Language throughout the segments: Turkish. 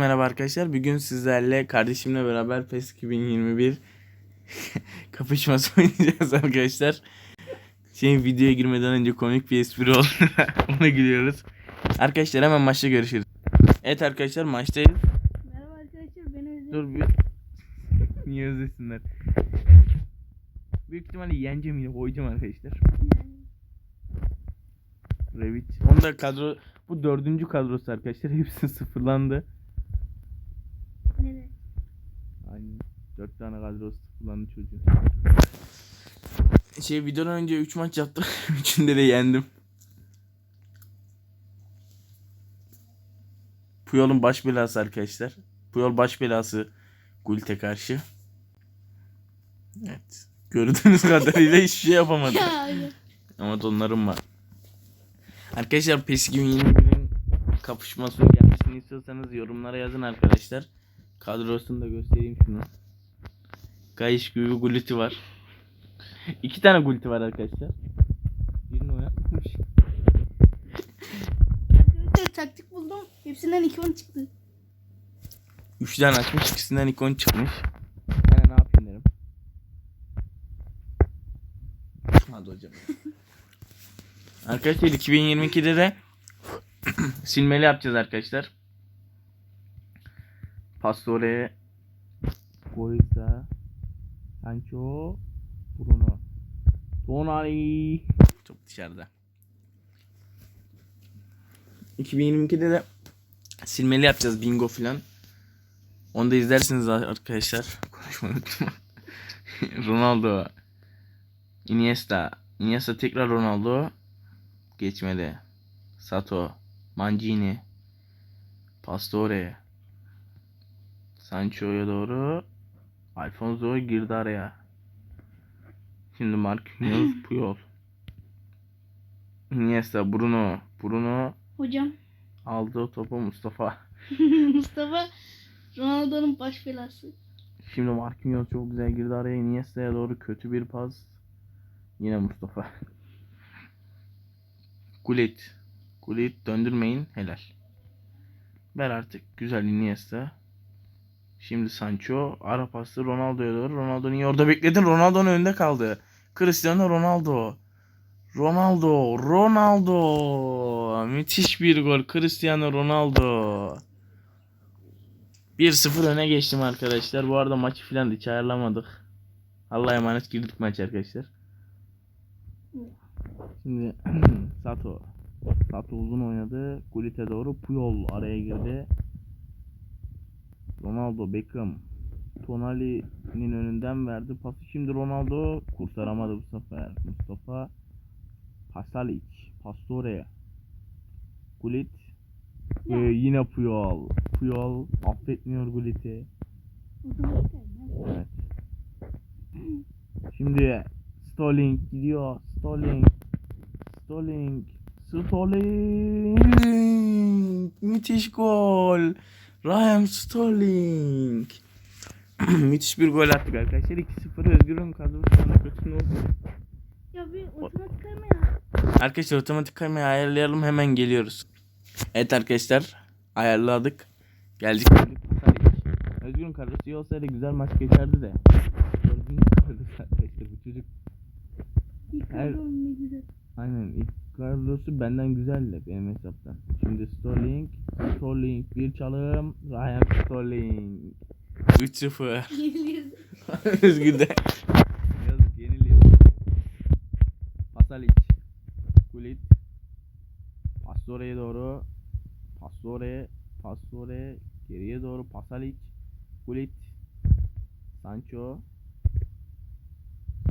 Merhaba arkadaşlar. Bugün sizlerle kardeşimle beraber PES 2021 kapışması oynayacağız arkadaşlar. Şey videoya girmeden önce komik bir espri oldu. Ona gülüyoruz. Arkadaşlar hemen maçta görüşürüz. Evet arkadaşlar maçtayız. Merhaba arkadaşlar beni özledim. Dur bir. Niye özlesinler? Büyük ihtimalle yeneceğim yine koyacağım arkadaşlar. Revit. Onu da kadro bu dördüncü kadrosu arkadaşlar. Hepsi sıfırlandı. Tane kadrosu sıfırlandı çocuğun. Şey videodan önce 3 maç yaptım. Üçünde de yendim. Puyol'un baş belası arkadaşlar. Puyol baş belası Gult'e karşı. Evet. Gördüğünüz kadarıyla hiçbir şey yapamadı. Ama donlarım var. Arkadaşlar PES 2021'in kapışmasının gelmesini istiyorsanız yorumlara yazın arkadaşlar. Kadrosunu da göstereyim şunu. Gayiş gibi bir guliti var. İki tane guliti var arkadaşlar. Birini oynatmamış. Arkadaşlar taktik buldum. Hepsinden iki on çıktı. Üç tane açmış ikisinden ikon çıkmış. Yani ne yapayım derim. Hadi hocam. arkadaşlar 2022'de de silmeli yapacağız arkadaşlar. Pastore, Sancho, Bruno, Tonali. Çok dışarıda. 2022'de de silmeli yapacağız bingo filan. Onu da izlersiniz arkadaşlar. Konuşmayı unuttum. Ronaldo. Iniesta. Iniesta tekrar Ronaldo. Geçmeli. Sato. Mancini. Pastore. Sancho'ya doğru. Alfonso girdi araya. Şimdi Marquinhos Puyol. Iniesta Bruno. Bruno Hocam aldı o topu Mustafa. Mustafa Ronaldo'nun baş belası. Şimdi Marquinhos çok güzel girdi araya. Iniesta'ya doğru kötü bir pas. Yine Mustafa. Gullit. Gullit döndürmeyin. Helal. Ver artık. Güzel Iniesta. Şimdi Sancho. Ara pası Ronaldo'ya doğru. Ronaldo niye orada bekledin? Ronaldo'nun önünde kaldı. Cristiano Ronaldo. Ronaldo. Ronaldo. Müthiş bir gol. Cristiano Ronaldo. 1-0 öne geçtim arkadaşlar. Bu arada maçı filan hiç ayarlamadık. Allah'a emanet girdik maç arkadaşlar. Şimdi Sato. Sato uzun oynadı. Gullit'e doğru Puyol araya girdi. Ronaldo Beckham. Tonali'nin önünden verdi. Pası şimdi Ronaldo kurtaramadı bu sefer. Mustafa Pasalic. Pastore. Gullit. Ee, yine Puyol. Puyol affetmiyor Gullit'i. Evet. Şimdi Sterling gidiyor. Sterling. Sterling. Sterling. Müthiş gol. Ryan Sterling. Müthiş bir gol attık arkadaşlar. 2-0 Özgür'ün kadrosu sana kötü ne oldu? Ya bir otomatik kayma ya. Arkadaşlar otomatik kaymayı ayarlayalım hemen geliyoruz. Evet arkadaşlar ayarladık. Geldik. Özgür'ün kadrosu iyi olsaydı güzel maç geçerdi de. Gördüğünüz kadrosu arkadaşlar bu çocuk. İlk Her- kadrom ne güzel. Aynen ilk kadrosu benden güzeldi benim hesaptan. Şimdi Sterling. Sterling bir çalım. Ryan Sterling. 3-0. Yeniliyoruz. Özgür de. Yazık yeniliyor. Pasalic. Gullit. Pastore'ye doğru. Pastore. Pastore. Geriye doğru Pasalic. Gullit. Sancho.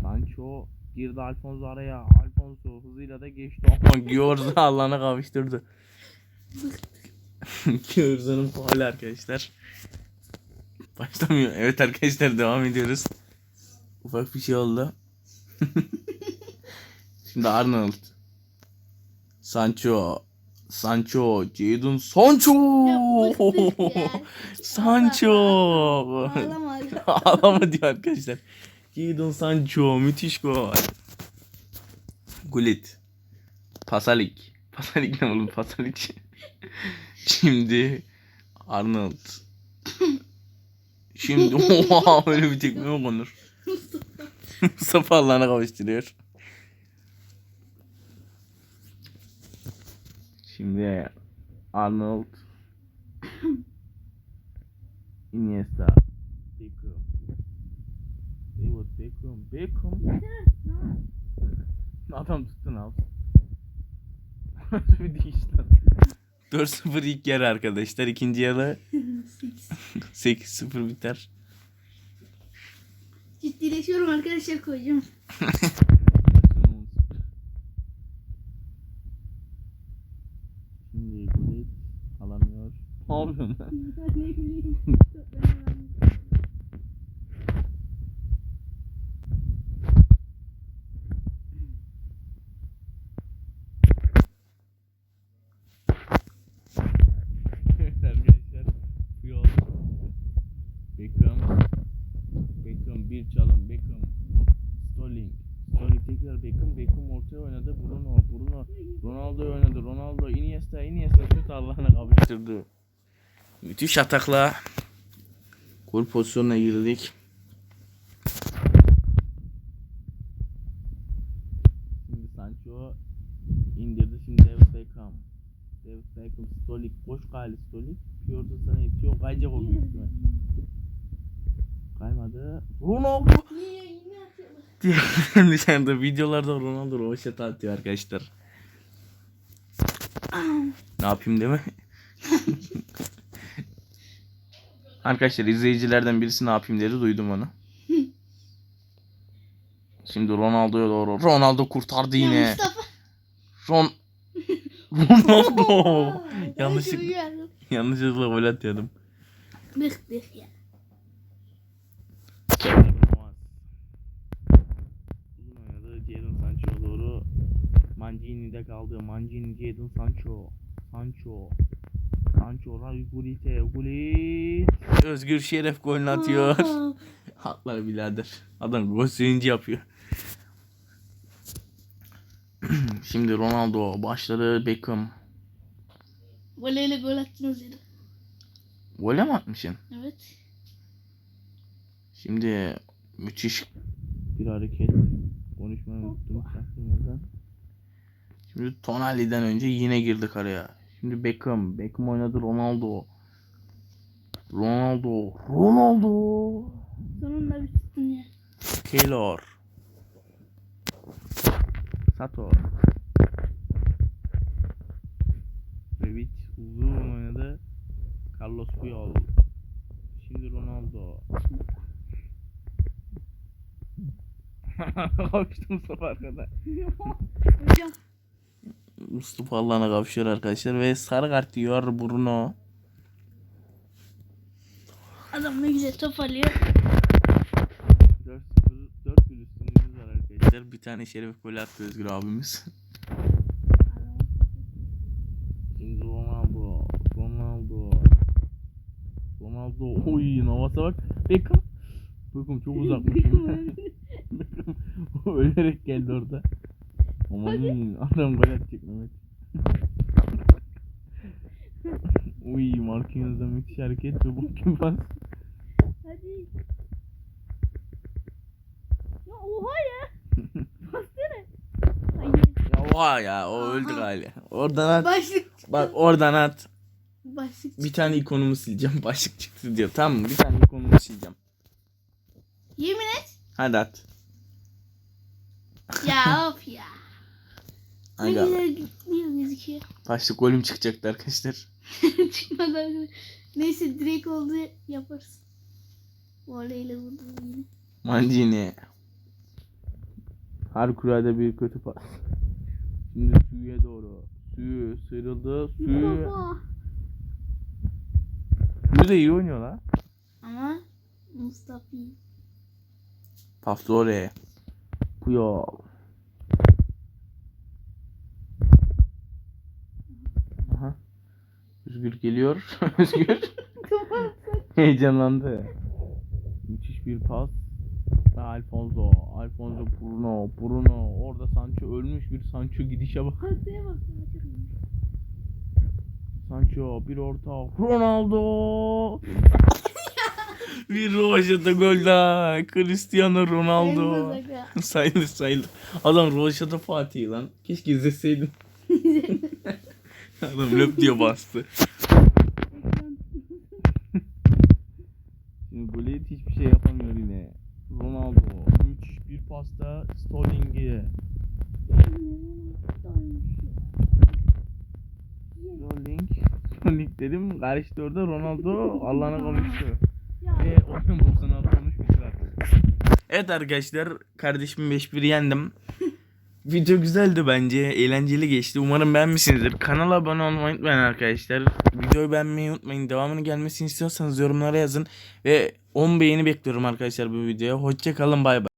Sancho. Girdi Alfonso araya. Alfonso hızıyla da geçti. Ama Giorza Allah'ına kavuşturdu. Giorza'nın faali arkadaşlar. Başlamıyor. Evet arkadaşlar devam ediyoruz. Ufak bir şey oldu. Şimdi Arnold. Sancho. Sancho. Jadon Sancho. Sancho. Ağlama. Ağlama diyor arkadaşlar. Jadon Sancho. Müthiş gol. Gullit. Pasalik. Pasalik ne oğlum Pasalik. Şimdi Arnold. Şimdi oha öyle bir tekme mi konur? Mustafa Allah'ına kavuşturuyor. Şimdi Arnold Iniesta Beckham Beckham Adam tuttu ne? Nasıl bir dikiş lan? 4-0 ilk yarı arkadaşlar. İkinci yarı 8-0 biter. Ciddileşiyorum arkadaşlar koyacağım. Şimdi alamıyor. Ne yapıyorsun lan? ne bileyim. Evet arkadaşlar. Bu yol. Beckham. Beckham bir çalım. Beckham. Sterling. Sterling tekrar Beckham. Beckham ortaya oynadı. Bruno. Bruno. Ronaldo oynadı. Ronaldo. Iniesta. Iniesta şut Allah'ına kavuşturdu. Müthiş atakla gol pozisyonuna girdik. Şimdi Sancho indirdi. Şimdi David Beckham. David Beckham, Stolik, boş kale Stolik. Piyorda sana yetiyor. Kayacak o büyük. Kaymadı. Ronaldo. Niye yine atıyorlar? Diğer dışarıda videolarda Ronaldo roşet atıyor arkadaşlar. ne yapayım değil mi? arkadaşlar izleyicilerden birisi ne yapayım dedi duydum onu. Şimdi Ronaldo'ya doğru. Ronaldo kurtardı Ya yine. Mustafa. Ron Ronaldo. Yanlışlıkla-. Yanlışlıkla gol atıyordum. Bıktık ya. Uzun oynadı. Jadon Sancho'ya doğru. Mancini'de kaldı. Mancini, Jadon Sancho. Sancho. Sancho, Ray Gullit'e. Gullit. Özgür Şeref golünü atıyor. Aa, Haklar birader. Adam gol sevinci yapıyor. Şimdi Ronaldo başladı. Beckham. Voleyle gol attınız dedim. Gole mi atmışsın? Evet. Şimdi müthiş bir hareket. Konuşmayı unuttum. çaktırmadan. Şimdi Tonali'den önce yine girdik araya. Şimdi Beckham. Beckham oynadı Ronaldo. Ronaldo. Ronaldo. Sonunda bittin ya. Sato. Rebic uzun oynadı. Carlos Puyol. Şimdi Ronaldo. Kavuştu Mustafa arkada. Hocam. Mustafa Allah'ına kavuşuyor arkadaşlar ve sarı kart diyor Bruno. Adam ne güzel top alıyor. 4-0 4 bir üstünlüğümüz var arkadaşlar. Bir tane şeref golü attı Özgür abimiz. Şimdi Ronaldo. Ronaldo. Ronaldo. Oy Navas'a bak. Beckham. Beckham çok uzakmış. Beckham ölerek geldi orada. Aman adam gol atacak Mehmet. Uy Marquinhos'da müthiş hareket ve bu kim pas. Hadi. Ya oha ya. Baksana. Hayır. Ya oha ya o öldü galiba. Oradan at. Başlık. Bak oradan at. Başlık. Bir tane ikonumu sileceğim. Başlık çıktı diyor. Tamam mı? Bir tane ikonumu sileceğim. Yemin et. Hadi at. Ya of ya. Ne Hadi at. güzel gidiyor gözüküyor. Başlık golüm çıkacaktı arkadaşlar. Arkadaşlar. Neyse direkt oldu yaparız. Voleyle vurdum yine. Mancini. Harikulade bir kötü pas. Şimdi suya doğru. Suyu sıyrıldı. Suyu. Baba. Suyu da iyi oynuyor la. Ama Mustafa. Pastore. Puyol. Özgür geliyor. Özgür. Heyecanlandı. Müthiş bir pas. Ve Alfonso. Alfonso Bruno. Bruno. Orada Sancho ölmüş bir Sancho gidişe bak. Hastaya bak. Sancho bir orta. Ronaldo. bir Rovaşata gol daha. Cristiano Ronaldo. Sayılır sayılır. Adam Rovaşata Fatih lan. Keşke izleseydim. Adam löp diye bastı. Şimdi Gullit hiçbir şey yapamıyor yine. Ronaldo müthiş bir pasta Sterling'e. Sterling. Sterling dedim. Karıştı orada Ronaldo Allah'ına konuştu. Ve oyun bitir artık. Evet arkadaşlar kardeşimi 5-1 yendim. Video güzeldi bence. Eğlenceli geçti. Umarım beğenmişsinizdir. Kanala abone olmayı unutmayın arkadaşlar. Videoyu beğenmeyi unutmayın. Devamını gelmesini istiyorsanız yorumlara yazın. Ve 10 beğeni bekliyorum arkadaşlar bu videoya. Hoşçakalın bay bay.